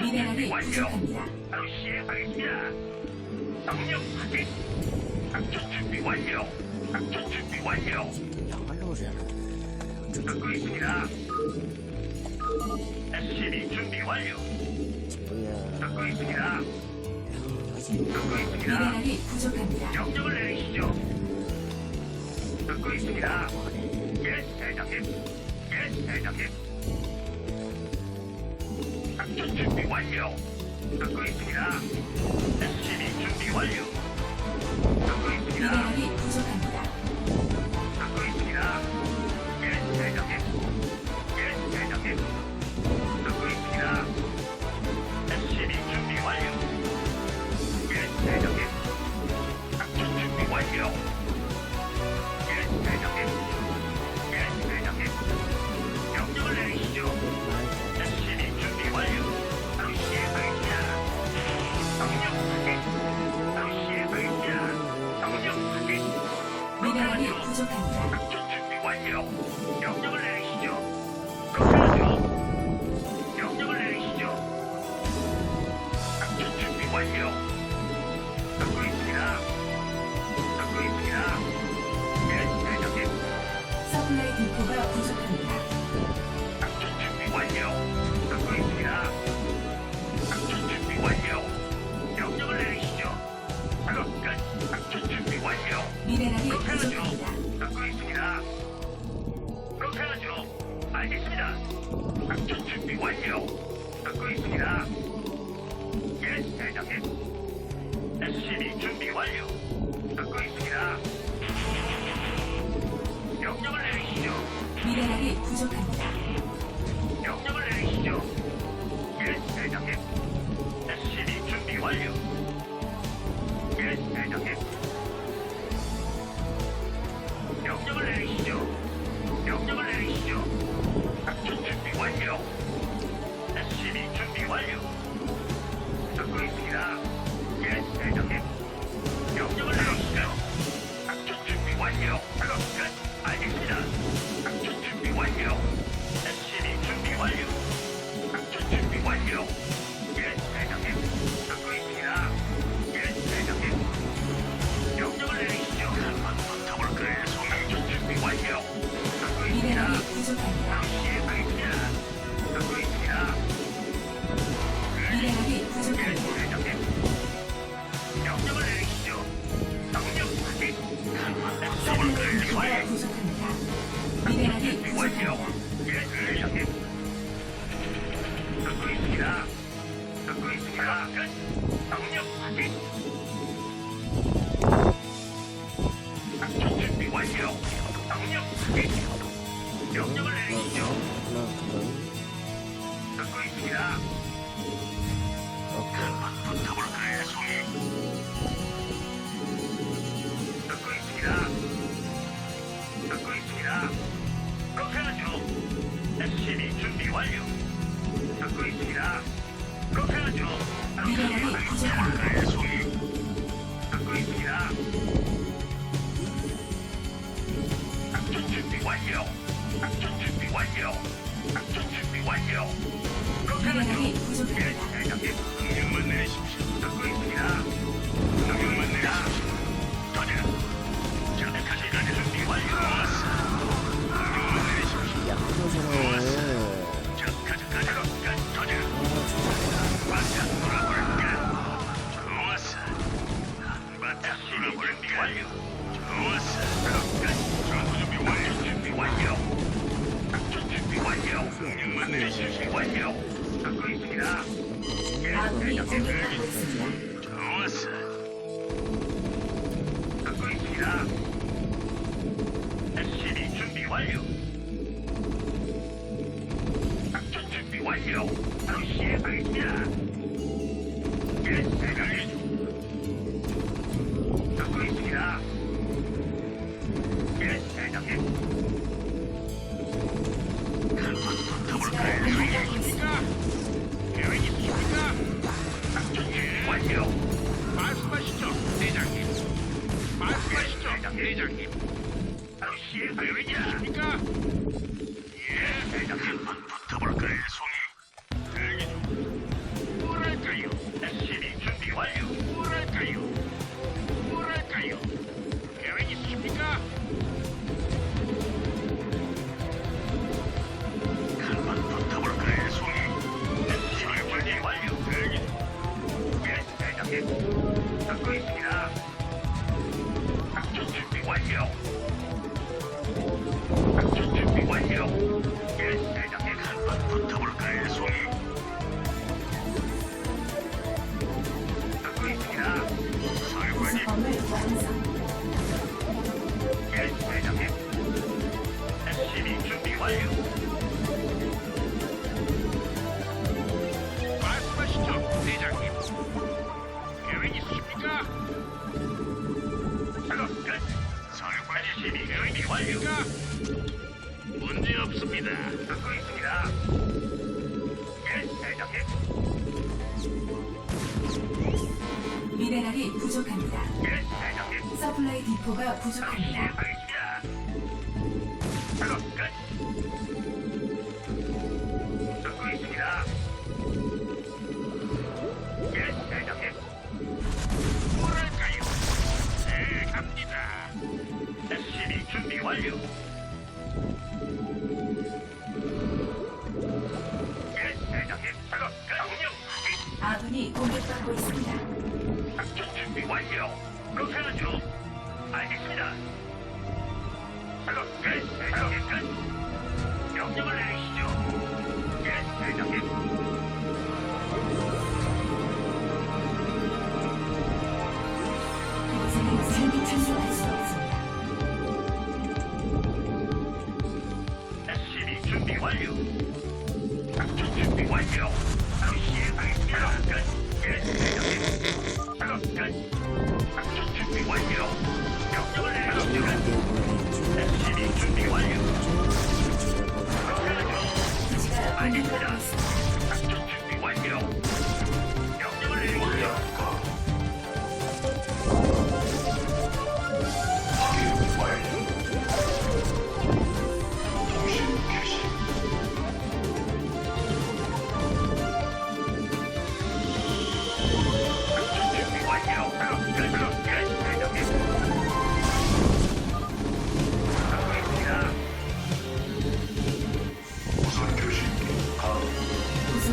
미네랄이 부족합니다. 시행하겠습니다. 당력 확인. 작전 준비 완료. 작전 준비 완료. 정말로 듣고 있습니다. SCB 준비 완료. 듣고 있습니다. 듣고 있습니다. 미네랄이 부족합니다. 명령을 내리시죠. 듣고 있습니다. 예, 대장님. 예, 대장님. 완료. 듣고 있습니다. 준비 완료. 듣고 있습니다. 미네랄이 完了。 미네랄이 부족합니다. Yeah. 시행하겠습니다. 예, 대장님. 완료. 문제 없습니다. 듣고 있습니다. 예, 대장님. 미네랄이 부족합니다. 예, 대장님. 서플라이 디포가 부족합니다. 시행하겠습니다. 예, 대장님. 작업 끝. 알겠습니다. 작업 끝. 명령을 내리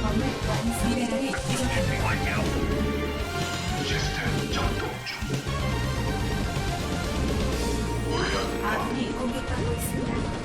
미네랄이 공격받고 있습니다.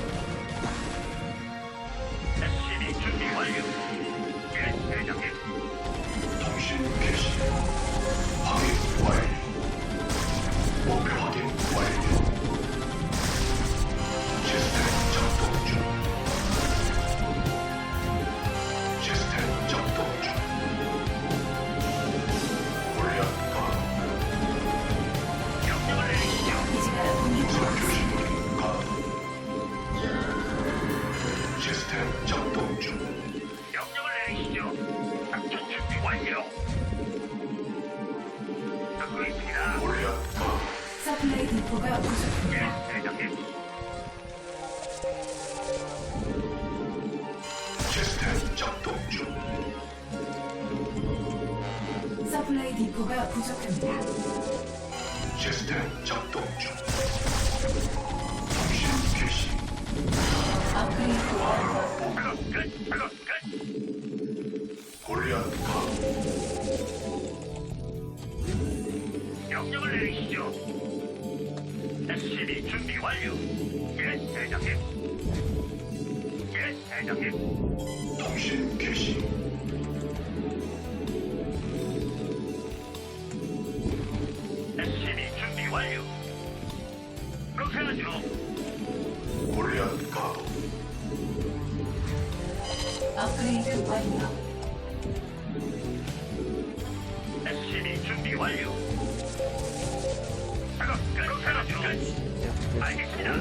알겠습니다.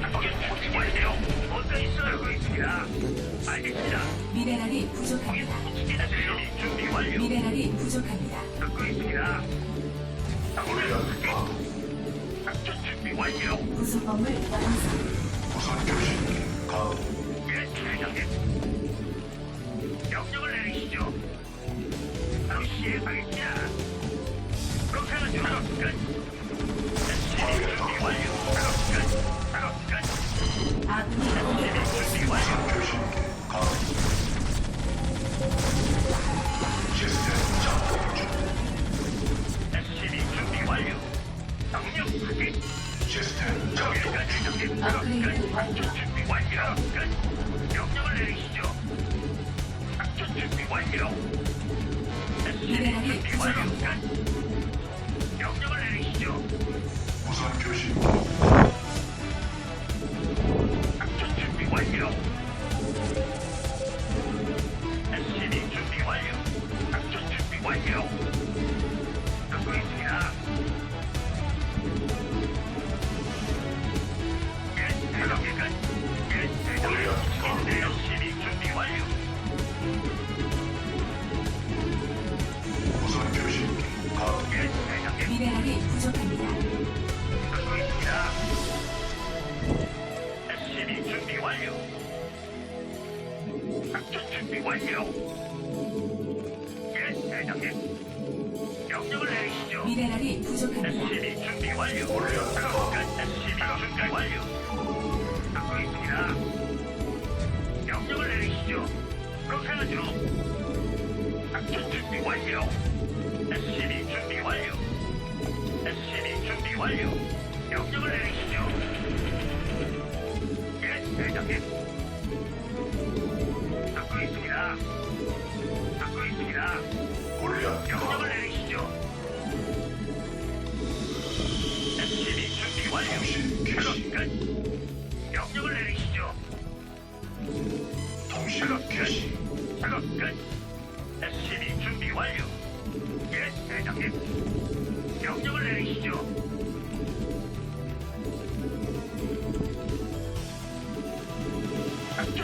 작전 준비 완료. 뭔가 있어요. 하고 있습니다. 알겠습니다. 미네랄이 거기 부족합니다. SCB 준비 완료. 미네랄이 부족합니다. 듣고 있습니다. 작전 준비 완료. 구성범을 완성. 무선 교신기 가. 예, 대장님. 명령을 내리시죠. 바로 시행하겠습니다. you.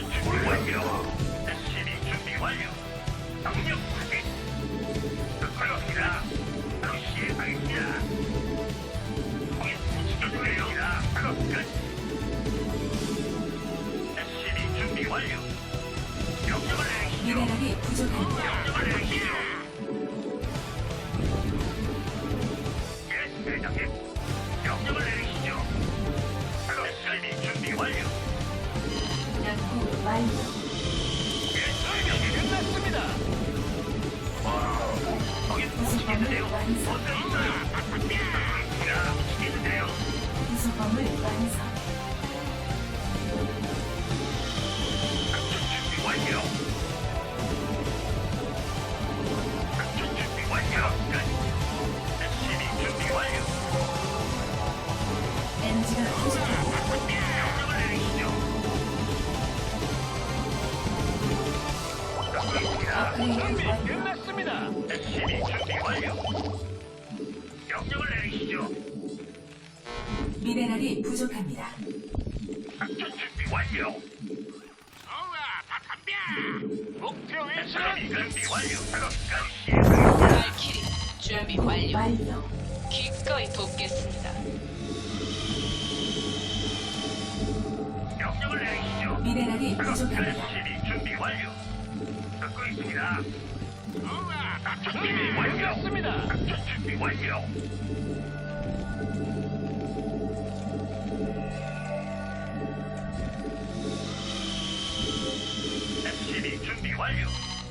준비 완료. SCB 준비 완료. 명령 확인. 듣고 있습니다. 바로 시행하겠습니다. 거기 붙여주세요. 작업 끝. SCB 준비 완료. 명령을 내리시죠. 미네랄이 부족합니다. 명령을 내리시죠. 완료. 구성범을 완성. 목표 위치는 준비 완료. 작업 시행하겠습니다. 발키리 준비 완료. 완료. 기꺼이 돕겠습니다. 명령을 내리시죠. 미네랄이 작업 부족합니다. SCB 준비 완료. 듣고 있습니다. 작전 준비 완료. 끝났습니다. 준비 완료. 완료.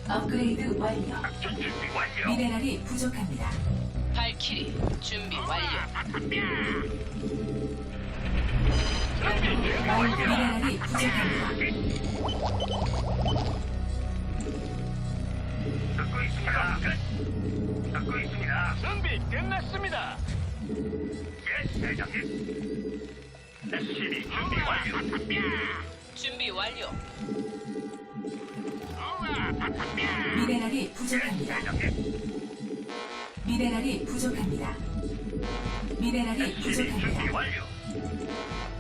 업그레이드 완료. 작전 준비 완료. 미네랄이 부족합니다. 발키리 준비 완료. 미네랄이 부족합니다. 부족합니다. 미네랄이 준비 부족합니다. 완료.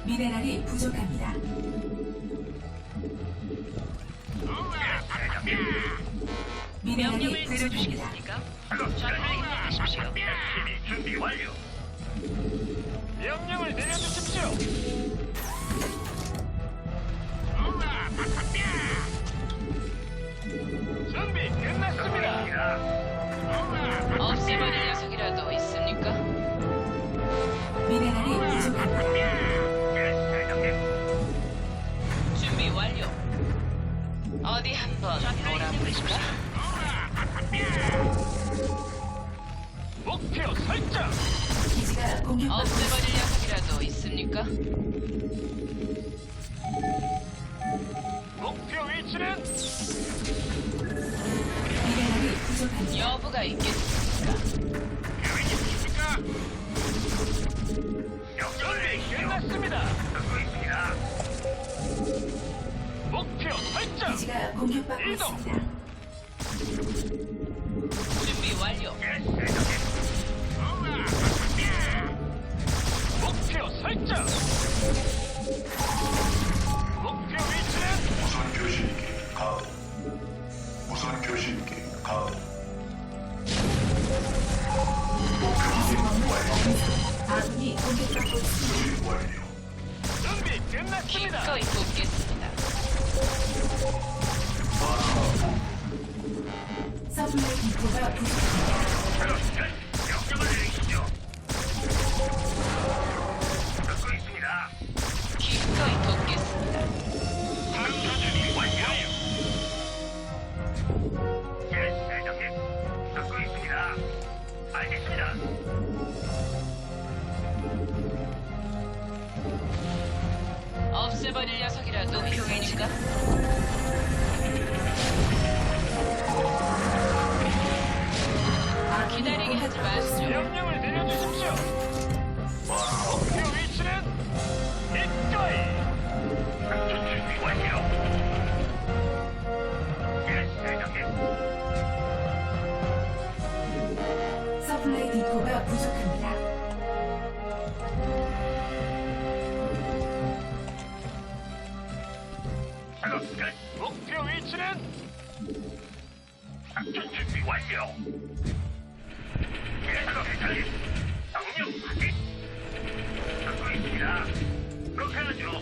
미네랄이 부족합니다. 미네랄이 명령을 부족합니다. 내려주시겠습니까? 좌표를 입력하십시오. SCB 준비 완료. 명령을 내려주십시오. 준비 끝났습니다. 녀석 이라도 있습니까? 미네랄이 부족합니다. 준비 완료. 어디 한번 놀아보실까? 목표 설정. 기지가 공격받고 없애버릴 녀석이라도 있습니까? 목표 위치는 승부가 있겠습니까? 준비 끝났습니다. 기꺼이 돕겠습니다. 서플라이 디포가 부족합니다. 끝. 명령을 내리시죠.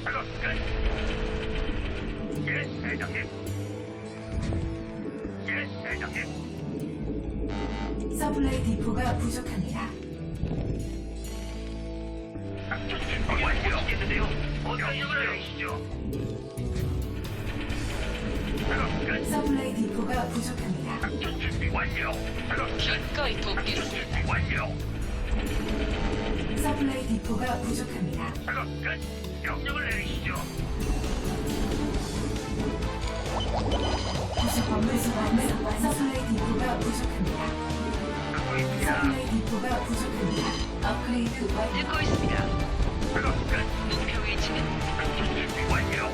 작업 끝. 예, 대장님. 예, 대장님. 서플라이 디포가 부족합니다. 작전 준비 완료. 있는데요. 명령을 내리시죠. 작업 끝. 서플라이 디포가 부족합니다. 작전 준비 완료. 작업 끝. 기꺼이 작전 돕겠습니다. 준비 완료. 서플라이 디포가 부족합니다. 작업 끝. 명령을 내리시죠. 부속 건물 소방은 서플라이 디포가 부족합니다. 듣고 있습니다. 서플라이 디포가 부족합니다. 업그레이드 완료. 듣고 있습니다. 작업 끝. 목표 위치는 완료.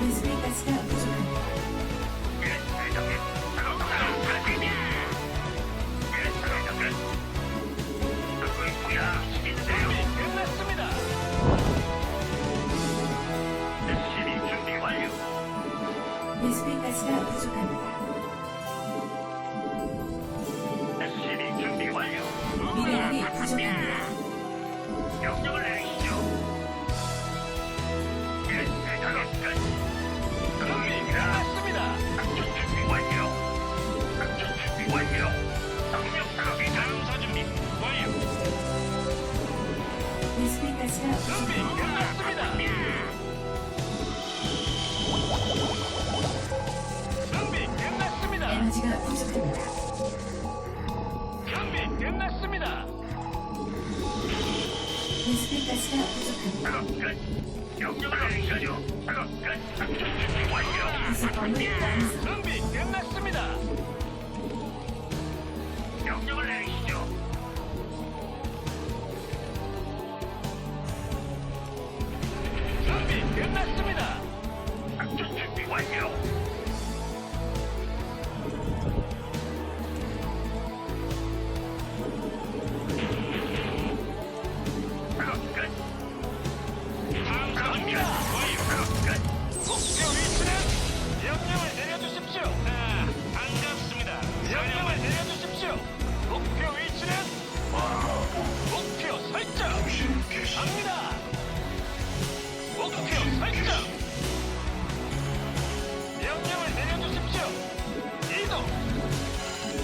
베스핀 가스가 부족합니다. 가스가 부족합니다. SCB 준비 완료. 미네랄이 부족합니다. 명령을 내